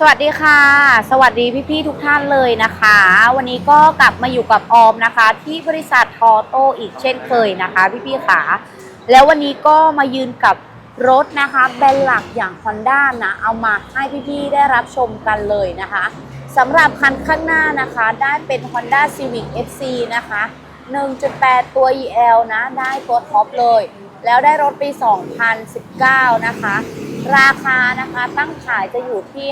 สวัสดีค่ะ สวัสดีพี่ๆทุกท่านเลยนะคะ วันนี้ก็กลับมาอยู่กับออมนะคะ ที่บริษัททอโตอีกเช่นเคยนะคะพี่ๆค่ะ แล้ววันนี้ก็มายืนกับรถนะคะแบรนด์หลักอย่าง Honda นะเอามาให้พี่ๆได้รับชมกันเลยนะคะสำหรับคันข้างหน้านะคะได้เป็น Honda Civic FC นะคะ 1.8 ตัว EL นะได้ตัวท็อปเลย แล้วได้รถปี 2019 นะคะ ราคานะคะตั้งขายจะอยู่ที่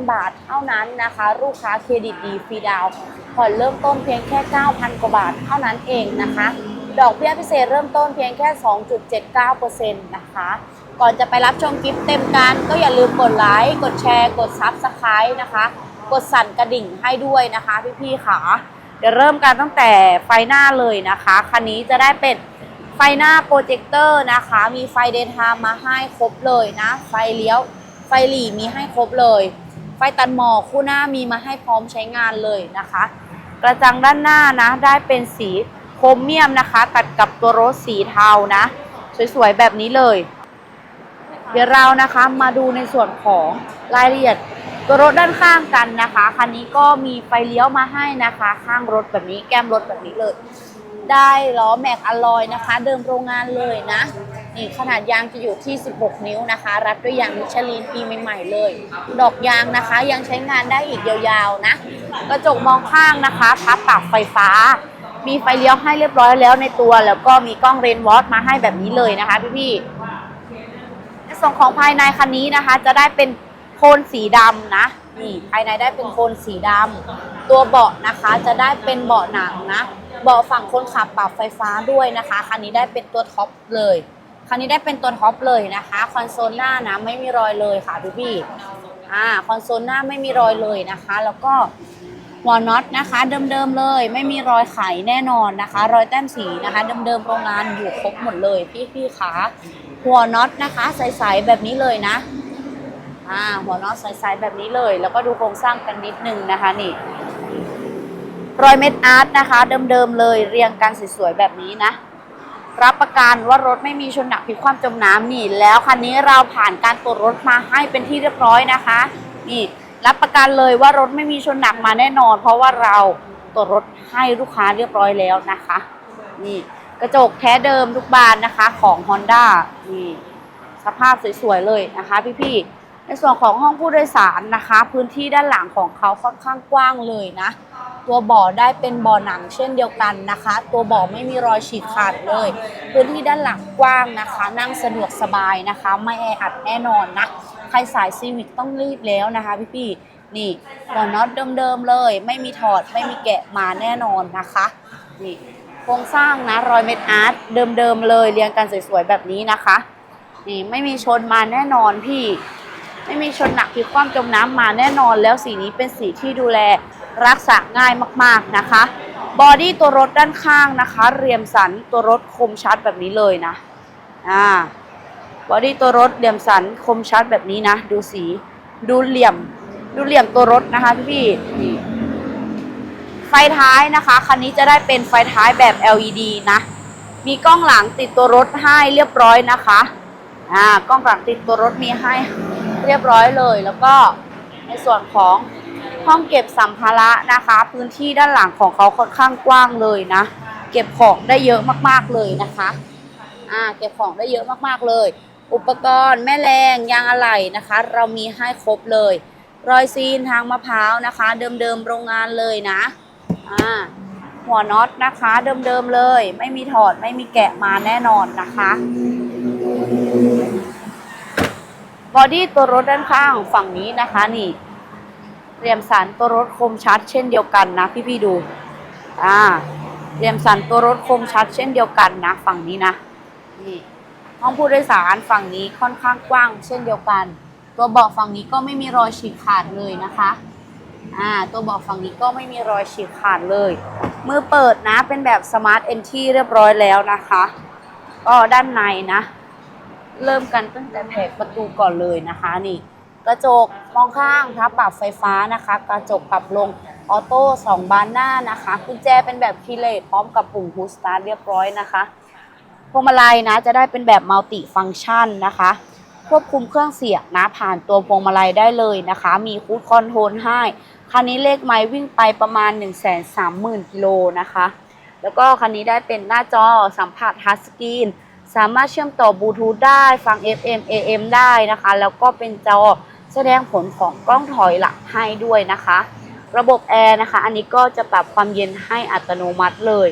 549,000 บาทเท่านั้นนะคะ ลูกค้าเครดิตดีฟรีดาวผ่อนเริ่มต้นเพียงแค่ 9,000 กว่าบาทเท่านั้นเองนะคะ ดอกเบี้ยพิเศษเริ่มต้นเพียงแค่ 2.79%นะคะ ก่อนจะไปรับชมคลิปเต็มกันก็อย่าลืมกดไลค์กดแชร์กดซับสไคร b ์นะคะ กดสั่นกระดิ่งให้ด้วยนะคะพี่ๆค่ะเดี๋ยวเริ่มกันตั้งแต่ไฟหน้าเลยนะคะ คันนี้จะได้เป็น ไฟหน้าโปรเจคเตอร์นะคะ มีไฟเดย์ไทม์มาให้ครบเลยนะ ไฟเลี้ยว ไฟหลีมีให้ครบเลย ไฟตัดหมอกคู่หน้ามีมาให้พร้อมใช้งานเลยนะคะ กระจังด้านหน้านะได้เป็นสีโครเมียมนะคะ ตัดกับตัวรถสีเทานะ สวยๆแบบนี้เลย เดี๋ยวเรานะคะมาดูในส่วนของรายละเอียดตัวรถด้านข้างกันนะคะ คันนี้ก็มีไฟเลี้ยวมาให้นะคะ ข้างรถแบบนี้แก้มรถแบบนี้เลย ได้ล้อแม็กอลลอยนะคะ เดิมโรงงานเลยนะ นี่ขนาดยางจะอยู่ที่ 16 นิ้วนะคะ รัดด้วยยางมิชลินปีใหม่ๆเลย ดอกยางนะคะยังใช้งานได้อีกยาวๆนะ กระจกมองข้างนะคะพับปรับไฟฟ้า มีไฟเลี้ยวให้เรียบร้อยแล้วในตัว แล้วก็มีกล้องเรนวอตมาให้แบบนี้เลยนะคะพี่ๆในส่วนของภายในคันนี้นะคะ จะได้เป็นโทนสีดำนะนี่ภายในได้เป็นโทนสีดำตัวเบาะนะคะจะได้เป็นเบาะหนังนะ เบาะฝั่งคนขับปรับไฟฟ้าด้วยนะคะคันนี้ได้เป็นตัวท็อปเลยคันนี้ได้เป็นตัวท็อปเลยนะคะคอนโซลหน้านะไม่มีรอยเลยค่ะพี่พี่อ่าคอนโซลหน้าไม่มีรอยเลยนะคะ แล้วก็หัวน็อตนะคะเดิมๆเลย ไม่มีรอยไขแน่นอนนะคะ รอยแต้มสีนะคะเดิมๆโรงงานอยู่ครบหมดเลยพี่ๆขาหัวน็อตนะคะ ใสๆแบบนี้เลยนะอ่าหัวน็อตใสๆแบบนี้เลย แล้วก็ดูโครงสร้างกันนิดนึงนะคะนี่ รอยเม็ดอาร์ตนะคะ เดิมๆเลยเรียงกันสวยๆแบบนี้นะ รับประกันว่ารถไม่มีชนหนักพลิกคว่ำจมน้ำนี่ แล้วคันนี้เราผ่านการตรวจรถมาให้เป็นที่เรียบร้อยนะคะ นี่รับประกันเลยว่ารถไม่มีชนหนักมาแน่นอน เพราะว่าเราตรวจรถให้ลูกค้าเรียบร้อยแล้วนะคะ นี่กระจกแท้เดิมทุกบานนะคะของ Honda นี่สภาพสวยๆเลยนะคะพี่ๆ ในส่วนของห้องผู้โดยสารนะคะ พื้นที่ด้านหลังของเขาค่อนข้างกว้างเลยนะ ตัวเบ่อได้เป็นเบ่อหนังเช่นเดียวกันนะคะ ตัวเบ่อไม่มีรอยฉีกขาดเลย พื้นที่ด้านหลังกว้างนะคะ นั่งสะดวกสบายนะคะ ไม่แออัดแน่นอนนะใครสายซีวิกต้องรีบแล้วนะคะพี่ๆนี่หัวน็อตเดิมๆเลย ไม่มีถอดไม่มีแกะมาแน่นอนนะคะนี่โครงสร้างนะรอยเม็ดอาร์ตเดิมๆเลยเรียงกันสวยๆแบบนี้นะคะ นี่ไม่มีชนมาแน่นอนพี่ ไม่มีชนหนักพลิกคว่ำจมน้ำมาแน่นอน แล้วสีนี้เป็นสีที่ดูแลรักษาง่ายมากๆนะคะ บอดี้ตัวรถด้านข้างนะคะ เรียมสันตัวรถคมชัดแบบนี้เลยนะอ่าบอดี้ตัวรถเหลี่ยมสันคมชัดแบบนี้นะ ดูสีดูเหลี่ยม ดูเหลี่ยมตัวรถนะคะพี่ๆนี่ไฟท้ายนะคะ คันนี้จะได้เป็นไฟท้ายแบบ LED นะ มีกล้องหลังติดตัวรถให้เรียบร้อยนะคะ อ่ากล้องหลังติดตัวรถมีให้ เรียบร้อยเลย แล้วก็ในส่วนของห้องเก็บสัมภาระนะคะ พื้นที่ด้านหลังของเขาค่อนข้างกว้างเลยนะ เก็บของได้เยอะมากๆเลยนะคะอ่าเก็บของได้เยอะมากๆเลย อุปกรณ์แม่แรงยางอะไหล่นะคะ เรามีให้ครบเลย รอยซีนทางมะพร้าวนะคะ เดิมๆโรงงานเลยนะอ่าหัวน็อตนะคะ เดิมๆเลย ไม่มีถอดไม่มีแกะมาแน่นอนนะคะ บอดี้ตัวรถด้านข้างฝั่งนี้นะคะนี่เรียมสันตัวรถคมชัดเช่นเดียวกันนะพี่ๆดู อ่าเรียมสันตัวรถคมชัดเช่นเดียวกันนะฝั่งนี้นะนี่ห้องผู้โดยสารฝั่งนี้ค่อนข้างกว้าง เช่นเดียวกัน ตัวเบาะฝั่งนี้ก็ไม่มีรอยฉีกขาดเลยนะคะอ่าตัวเบาะฝั่งนี้ก็ไม่มีรอยฉีกขาดเลย มือเปิดนะเป็นแบบสมาร์ทเอนทีเรียบร้อยแล้วนะคะ ก็ด้านในนะ เริ่มกันตั้งแต่แผงประตูก่อนเลยนะคะนี่กระจกมองข้างทับปรับไฟฟ้านะคะ กระจกปรับลงออโต้สองบานหน้านะคะกุญแจเป็นแบบคีเลสพร้อมกับปุ่มฮูสตาร์เรียบร้อยนะคะพวงมาลัยนะจะได้เป็นแบบมัลติฟังก์ชันนะคะ ควบคุมเครื่องเสียงนะผ่านตัวพวงมาลัยได้เลยนะคะ มีคูดคอนโทรลให้คันนี้เลขไม้วิ่งไปประมาณ 1 3 0 0 0 0กิโลนะคะ แล้วก็คันนี้ได้เป็นหน้าจอสัมผัสทัชสกรีน สามารถเชื่อมต่อบลูทูธได้ฟัง FM AM ได้นะคะ แล้วก็เป็นจอแสดงผลของกล้องถอยหลังให้ด้วยนะคะ ระบบแอร์นะคะ อันนี้ก็จะปรับความเย็นให้อัตโนมัติเลย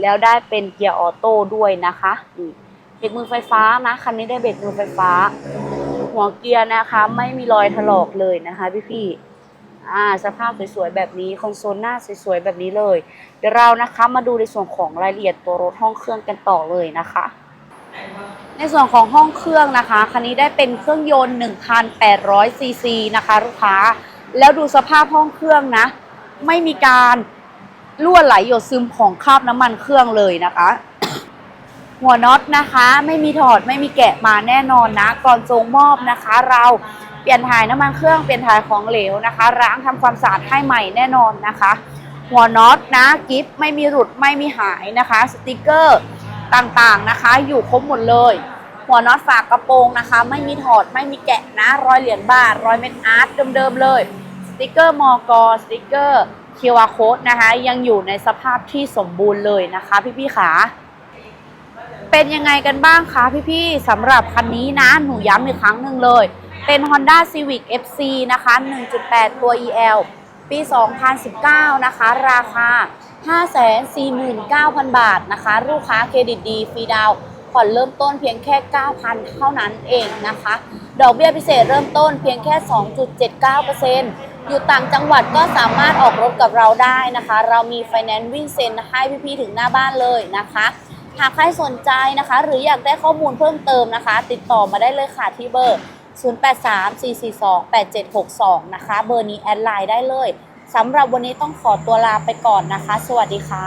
แล้วได้เป็นเกียร์ออโต้ด้วยนะคะนี่เบรกมือไฟฟ้านะคันนี้ได้เบรกมือไฟฟ้า หัวเกียร์นะคะ ไม่มีรอยถลอกเลยนะคะพี่ๆอ่าสภาพสวยๆแบบนี้คอนโซลหน้าสวยๆแบบนี้เลย เดี๋ยวเรานะคะมาดูในส่วนของรายละเอียดตัวรถห้องเครื่องกันต่อเลยนะคะ ในส่วนของห้องเครื่องนะคะ คันนี้ได้เป็นเครื่องยนต์1,800ซีซีนะคะ ลูกค้า แล้วดูสภาพห้องเครื่องนะ ไม่มีการรั่วไหลหยดซึมของคราบน้ำมันเครื่องเลยนะคะ หัวน็อตนะคะ ไม่มีถอดไม่มีแกะมาแน่นอนนะ ก่อนส่งมอบนะคะ เราเปลี่ยนถ่ายน้ำมันเครื่องเปลี่ยนถ่ายของเหลวนะคะล้างทำความสะอาดให้ใหม่แน่นอนนะคะ หัวน็อตนะกิฟไม่มีหลุดไม่มีหายนะคะ สติกเกอร์ ต่างๆนะคะ อยู่ครบหมดเลย หัวน็อตฝากกระโปรงนะคะ ไม่มีถอดไม่มีแกะนะรอยเหรียญบาทรอยเม็ดอาร์ตเดิมๆเลย สติกเกอร์มอกอสติกเกอร์คิวอาร์โค้ดนะคะ ยังอยู่ในสภาพที่สมบูรณ์เลยนะคะพี่ๆขาเป็นยังไงกันบ้างคะพี่ๆสำหรับคันนี้นะหนูย้ำอีกครั้งหนึ่งเลย เป็น Honda Civic FC นะคะ 1.8 ตัว EL ปี 2019 นะคะ ราคา 549,000 บาทนะคะ ลูกค้าเครดิตดีฟรีดาวผ่อนเริ่มต้นเพียงแค่ 9,000 เท่านั้นเองนะคะ ดอกเบี้ยพิเศษเริ่มต้นเพียงแค่ 2.79%อยู่ต่างจังหวัดก็สามารถออกรถกับเราได้นะคะ เรามีไฟแนนซ์วิ่งเซ็นให้พี่ๆถึงหน้าบ้านเลยนะคะ หากใครสนใจนะคะ หรืออยากได้ข้อมูลเพิ่มเติมนะคะ ติดต่อมาได้เลยค่ะที่เบอร์ 0834428762 นะคะ เบอร์นี้แอดไลน์ได้เลยสำหรับวันนี้ต้องขอตัวลาไปก่อนนะคะ สวัสดีค่ะ